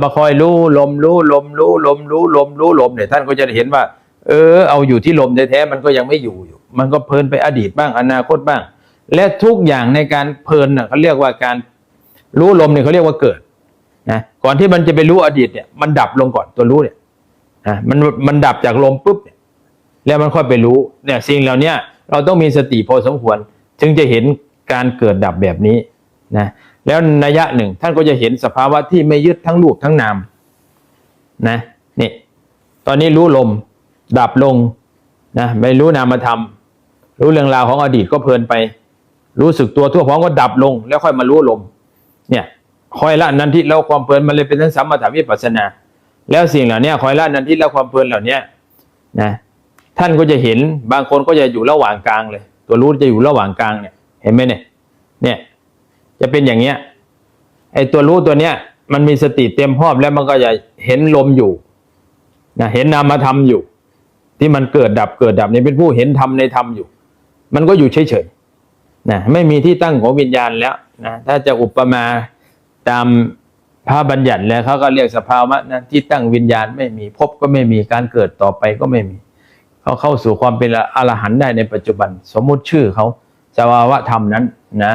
มาคอยรู้ลมรู้ลมรู้ลมรู้ลมรู้ลมเนี่ยท่านก็จะเห็นว่า เออ เอาอยู่ที่ลมแท้ๆมันก็ยังไม่อยู่อยู่ มันก็เพลินไปอดีตบ้างอนาคตบ้าง และทุกอย่างในการเพลินน่ะเขาเรียกว่าการรู้ลมเนี่ยเขาเรียกว่าเกิดนะก่อนที่มันจะไปรู้อดีตเนี่ยมันดับลงก่อนตัวรู้เนี่ยนะมันมันดับจากลมปุ๊บเนี่ยแล้วมันค่อยไปรู้เนี่ยสิ่งเหล่านี้เราต้องมีสติพอสมควรถึงจะเห็นการเกิดดับแบบนี้นะ แล้วนัยะหนึ่งท่านก็จะเห็นสภาวะที่ไม่ยึดทั้งรูปทั้งนามนะนี่ตอนนี้รู้ลม ดับลงนะไม่รู้นามธรรม รู้เรื่องราวของอดีตก็เพลินไป รู้สึกตัวทั่วพร้อมก็ดับลง แล้วค่อยมารู้ลม เนี่ยคอยละนันทิแล้วความเพลินมันเลยเป็นทั้งสัมมาถาวิปัสนา แล้วสิ่งเหล่านี้คอยละนันทิแล้วความเพลินเหล่านี้นะท่านก็จะเห็นบางคนก็จะอยู่ระหว่างกลางเลย ตัวรู้จะอยู่ระหว่างกลางเนี่ยเห็นไหมเนี่ยเนี่ย จะเป็นอย่างเงี้ยไอ้ตัวรู้ตัวเนี้ย มันมีสติเต็มพร้อมแล้วมันก็จะเห็นลมอยู่นะเห็นนามธรรมอยู่ ที่มันเกิดดับเกิดดับนี่เป็นผู้เห็นธรรมในธรรมอยู่ มันก็อยู่เฉยๆนะไม่มีที่ตั้งของวิญญาณแล้วนะถ้าจะอุปมาตามพระบัญญัติแล้วเขาก็เรียกสภาวะนะที่ตั้งวิญญาณไม่มีพบก็ไม่มีการเกิดต่อไปก็ไม่มีเขาเข้าสู่ความเป็นอรหันต์ได้ในปัจจุบัน สมมุติชื่อเขาสภาวะธรรมนั้นนะ